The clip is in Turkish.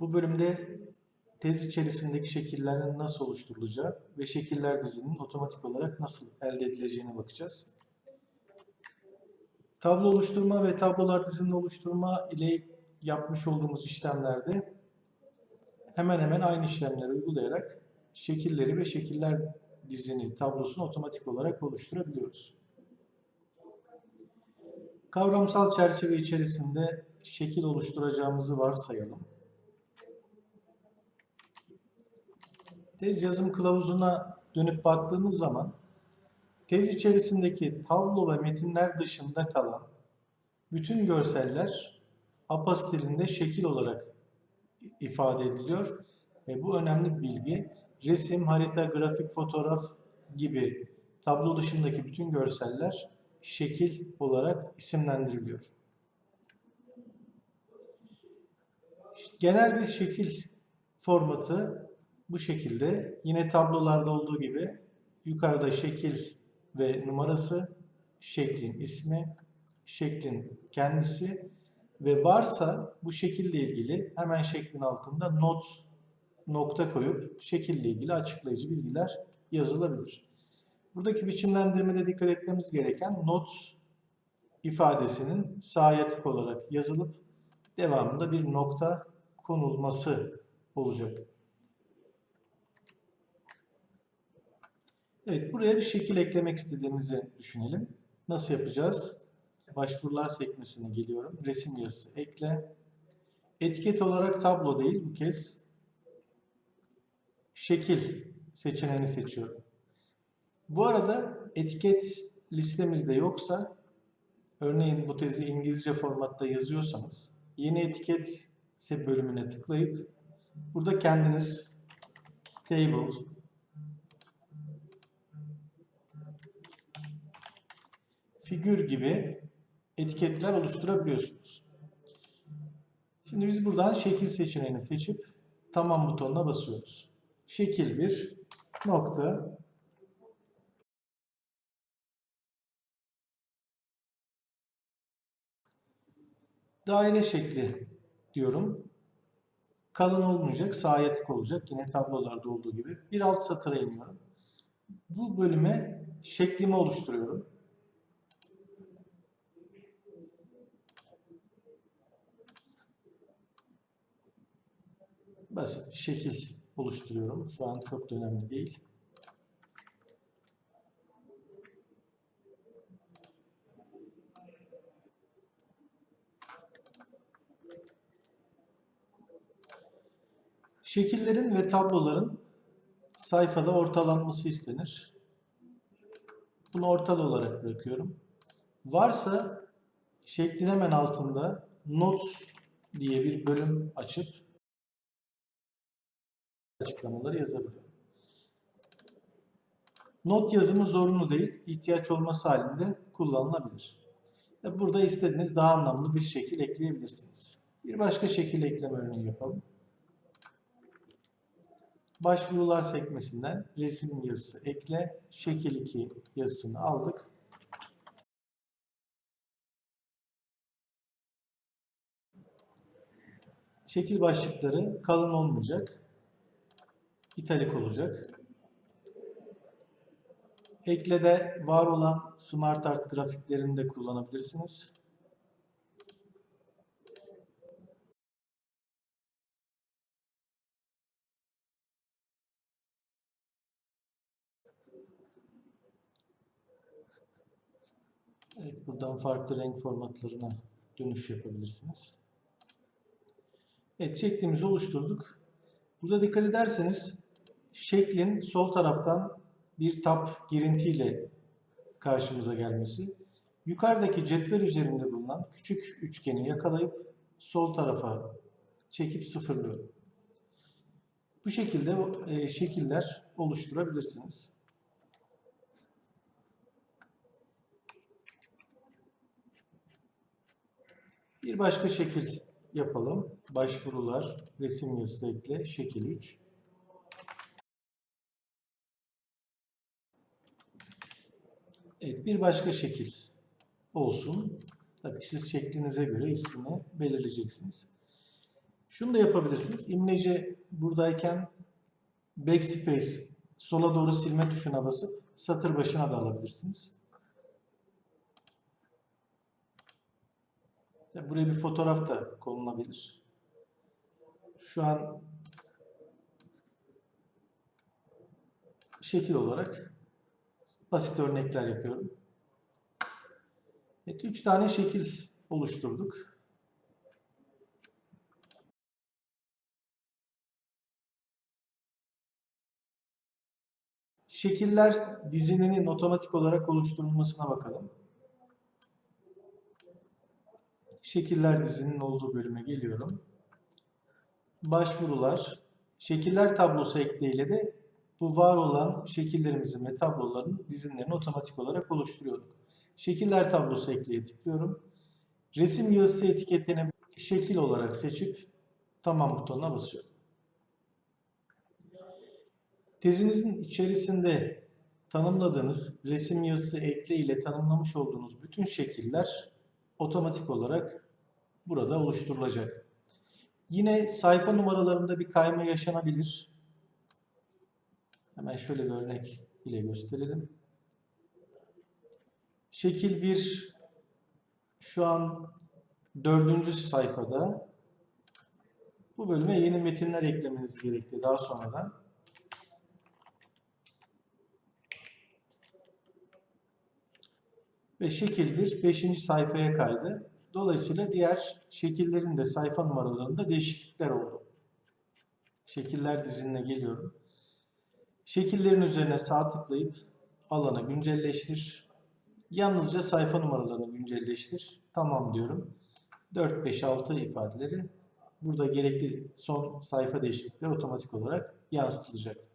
Bu bölümde tez içerisindeki şekillerin nasıl oluşturulacağı ve şekiller dizinin otomatik olarak nasıl elde edileceğine bakacağız. Tablo oluşturma ve tablolar dizinin oluşturma ile yapmış olduğumuz işlemlerde hemen hemen aynı işlemleri uygulayarak şekilleri ve şekiller dizini, tablosunu otomatik olarak oluşturabiliyoruz. Kavramsal çerçeve içerisinde şekil oluşturacağımızı varsayalım. Tez yazım kılavuzuna dönüp baktığımız zaman tez içerisindeki tablo ve metinler dışında kalan bütün görseller APA stilinde şekil olarak ifade ediliyor. E, bu önemli bir bilgi. Resim, harita, grafik, fotoğraf gibi tablo dışındaki bütün görseller şekil olarak isimlendiriliyor. Genel bir şekil formatı bu şekilde. Yine tablolarda olduğu gibi yukarıda şekil ve numarası, şeklin ismi, şeklin kendisi ve varsa bu şekille ilgili hemen şeklin altında not nokta koyup şekille ilgili açıklayıcı bilgiler yazılabilir. Buradaki biçimlendirmede dikkat etmemiz gereken not ifadesinin sayatik olarak yazılıp devamında bir nokta konulması olacak. Evet, buraya bir şekil eklemek istediğimizi düşünelim. Nasıl yapacağız? Başvurular sekmesine geliyorum. Resim yazısı ekle. Etiket olarak tablo değil bu kez şekil seçeneğini seçiyorum. Bu arada etiket listemizde yoksa örneğin bu tezi İngilizce formatta yazıyorsanız yeni etiket bölümüne tıklayıp burada kendiniz table figür gibi etiketler oluşturabiliyorsunuz. Şimdi biz buradan şekil seçeneğini seçip tamam butonuna basıyoruz. Şekil bir nokta daire şekli diyorum. Kalın olmayacak, sayetik olacak. Yine tablolarda olduğu gibi. Bir alt satıra iniyorum. Bu bölüme şeklimi oluşturuyorum. Basit bir şekil oluşturuyorum. Şu an çok da önemli değil. Şekillerin ve tabloların sayfada ortalanması istenir. Bunu ortalı olarak bırakıyorum. Varsa şeklin hemen altında not diye bir bölüm açıp açıklamaları yazabiliyorum. Not yazımı zorunlu değil, ihtiyaç olması halinde kullanılabilir. Burada istediğiniz daha anlamlı bir şekil ekleyebilirsiniz. Bir başka şekil ekleme örneği yapalım. Başvurular sekmesinden resim yazısı ekle, şekil 2 yazısını aldık. Şekil başlıkları kalın olmayacak, italik olacak. Ekle'de var olan Smart Art grafiklerini de kullanabilirsiniz. Evet, buradan farklı renk formatlarına dönüş yapabilirsiniz. Evet, şeklimizi oluşturduk. Burada dikkat ederseniz şeklin sol taraftan bir tab girintiyle karşımıza gelmesi. Yukarıdaki cetvel üzerinde bulunan küçük üçgeni yakalayıp sol tarafa çekip sıfırlıyorum. Bu şekilde e, şekiller oluşturabilirsiniz. Bir başka şekil yapalım. Başvurular, resim yazısı ekle, şekil 3. Evet, bir başka şekil olsun. Tabii siz şeklinize göre ismini belirleyeceksiniz. Şunu da yapabilirsiniz. İmleci buradayken backspace sola doğru silme tuşuna basıp satır başına da alabilirsiniz. Buraya bir fotoğraf da konulabilir. Şu an şekil olarak basit örnekler yapıyorum. Evet, üç tane şekil oluşturduk. Şekiller dizilinin otomatik olarak oluşturulmasına bakalım. Şekiller dizinin olduğu bölüme geliyorum. Başvurular, şekiller tablosu ekleğiyle de bu var olan şekillerimizin ve tabloların dizinlerini otomatik olarak oluşturuyorduk. Şekiller tablosu ekleğe tıklıyorum. Resim yazısı etiketini şekil olarak seçip tamam butonuna basıyorum. Tezinizin içerisinde tanımladığınız resim yazısı ekle ile tanımlamış olduğunuz bütün şekiller otomatik olarak burada oluşturulacak. Yine sayfa numaralarında bir kayma yaşanabilir. Hemen şöyle bir örnek ile gösterelim. Şekil 1 şu an dördüncü sayfada. Bu bölüme yeni metinler eklemeniz gerekti daha sonradan. Ve şekil 1 5. sayfaya kaydı. Dolayısıyla diğer şekillerin de sayfa numaralarında değişiklikler oldu. Şekiller dizinine geliyorum. Şekillerin üzerine sağ tıklayıp alanı güncelleştir. Yalnızca sayfa numaralarını güncelleştir. Tamam diyorum. 4, 5, 6 ifadeleri burada gerekli son sayfa değişiklikleri otomatik olarak yansıtılacak.